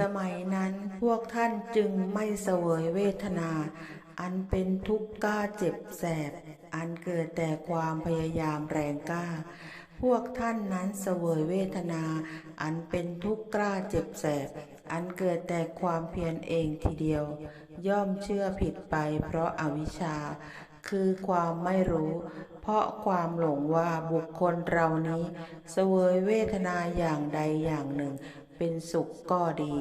สมัยนั้นพวกท่านจึงไม่เสวยเวทนา อันเป็นทุกข์กล้าเจ็บแสบ อันเกิดแต่ความพยายามแรงกล้า พวกท่านนั้นเสวยเวทนา อันเป็นทุกข์กล้าเจ็บแสบ อันเกิดแต่ความเพียรเองทีเดียว ย่อมเชื่อผิดไปเพราะอาวิชชา คือความไม่รู้เพราะความหลงว่าบุคคลเรานี้เสวยเวทนาอย่างใดอย่างหนึ่ง เป็นสุขก็ดี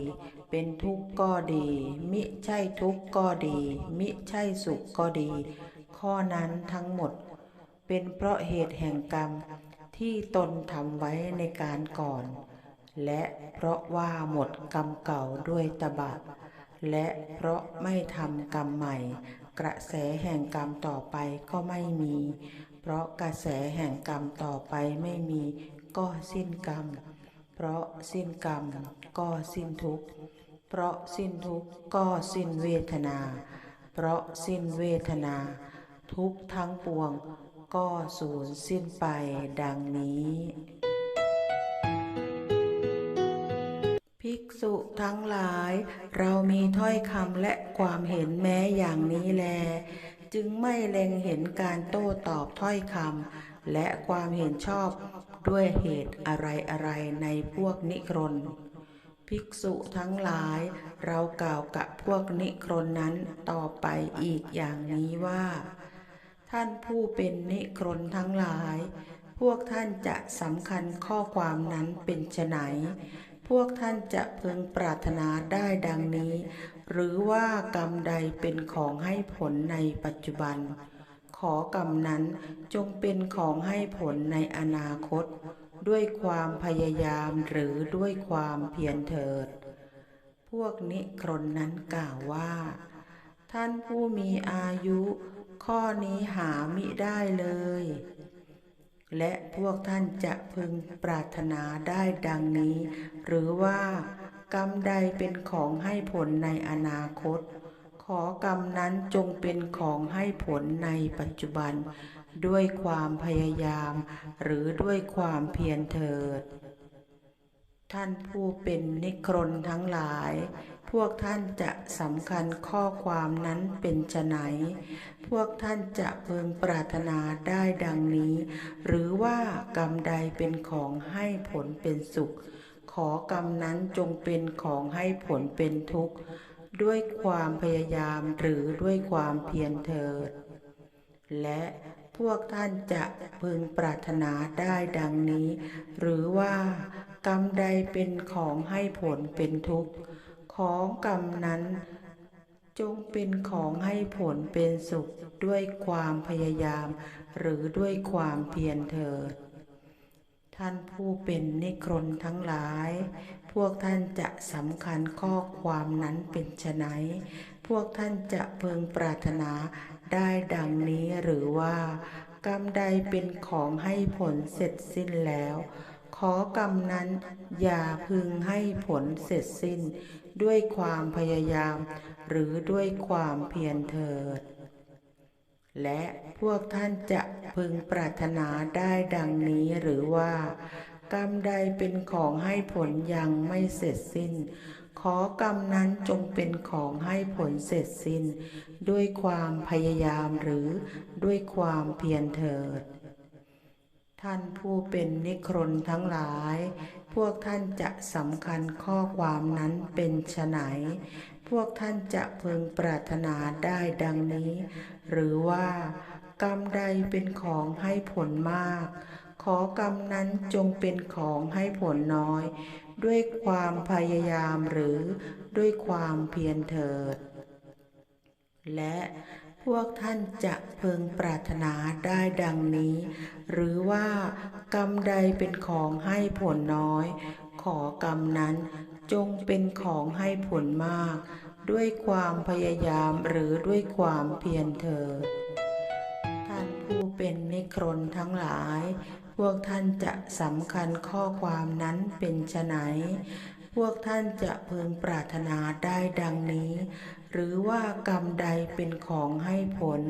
เป็นทุกข์ก็ดี มิใช่ทุกข์ก็ดี มิใช่สุขก็ดี ข้อนั้นทั้งหมด เป็นเพราะเหตุแห่งกรรมที่ตนทำไว้ในการก่อน และเพราะว่าหมดกรรมเก่าด้วยตบะ และเพราะไม่ทำกรรมใหม่ กระแสแห่งกรรมต่อไปก็ไม่มี เพราะกระแสแห่งกรรมต่อไปไม่มีก็สิ้นกรรม เพราะสิ้นกรรมก็สิ้นทุกข์ เพราะสิ้นทุกข์ก็สิ้นเวทนา เพราะสิ้นเวทนา ทุกทั้งปวงก็สูญสิ้นไปดังนี้ ภิกษุทั้งหลาย เรามีถ้อยคำและความเห็นแม้อย่างนี้แล จึงไม่เล็งเห็นการโต้ตอบถ้อยคำและความเห็นชอบ ด้วยเหตุอะไรอะไรในพวกนิครน ภิกษุทั้งหลายเรากล่าวกับพวกนิครนนั้นต่อไปอีกอย่างนี้ว่า ท่านผู้เป็นนิครนทั้งหลาย พวกท่านจะสำคัญข้อความนั้นเป็นไฉนพวกท่านจะพึงปรารถนาได้ดังนี้ หรือว่ากรรมใดเป็นของให้ผลในปัจจุบัน ขอกรรมนั้นจงเป็นของให้ผลในอนาคต ด้วยความพยายามหรือด้วยความเพียรเถิด พวกนิครนนั้นกล่าวว่า ท่านผู้มีอายุ ข้อนี้หามิได้เลย และพวกท่านจะพึงปรารถนาได้ดังนี้ หรือว่ากรรมใดเป็นของให้ผลในอนาคต ขอกรรมนั้นจงเป็นของให้ผลในปัจจุบัน ด้วยความพยายาม หรือด้วยความเพียรเถิด ท่านผู้เป็นนิครนทั้งหลาย พวกท่านจะสำคัญข้อความนั้นเป็นไฉนพวกท่านจะเพึงปรารถนาได้ดังนี้ หรือว่ากรรมใดเป็นของให้ผลเป็นสุข ขอกรรมนั้นจงเป็นของให้ผลเป็นทุกข์ ด้วยความพยายามหรือด้วยความเพียรเถิด และพวกท่านจะพึงปรารถนาได้ดังนี้ หรือว่ากรรมใดเป็นของให้ผลเป็นทุกข์ ของกรรมนั้นจงเป็นของให้ผลเป็นสุขด้วยความพยายาม หรือด้วยความเพียรเถิด ท่านผู้เป็นนิครนทั้งหลาย พวกท่านจะสำคัญข้อความนั้นเป็นไฉนพวกท่านจะเพึงปรารถนาได้ดังนี้หรือว่ากรรมใดเป็นของให้ผลเสร็จสิ้นแล้ว ขอกรรมนั้นอย่าพึงให้ผลเสร็จสิ้น ด้วยความพยายาม หรือด้วยความเพียรเถิด และพวกท่านจะพึงปรารถนาได้ดังนี้หรือว่า กรรมใดเป็นของให้ผลยังไม่เสร็จสิ้น ขอกรรมนั้นจงเป็นของให้ผลเสร็จสิ้น ด้วยความพยายามหรือด้วยความเพียรเถิด ท่านผู้เป็นนิครนทั้งหลาย พวกท่านจะสำคัญข้อความนั้นเป็นไฉนพวกท่านจะเพึงปรารถนาได้ดังนี้ หรือว่ากรรมใดเป็นของให้ผลมาก ขอกรรมนั้นจงเป็นของให้ผลน้อย ด้วยความพยายามหรือด้วยความเพียรเถิด และ วกท่านจะพึงปรารถนาได้ดังนี้ หรือว่ากรรมใดเป็นของให้ผลน้อย ขอกรรมนั้นจงเป็นของให้ผลมาก ด้วยความพยายามหรือด้วยความเพียรเถิดท่านผู้เป็นนิครนทั้งหลาย พวกท่านจะสำคัญข้อความนั้นเป็นไฉนพวกท่านจะพึงปรารถนาได้ดังนี้ หรือว่ากรรมใดเป็นของให้ผล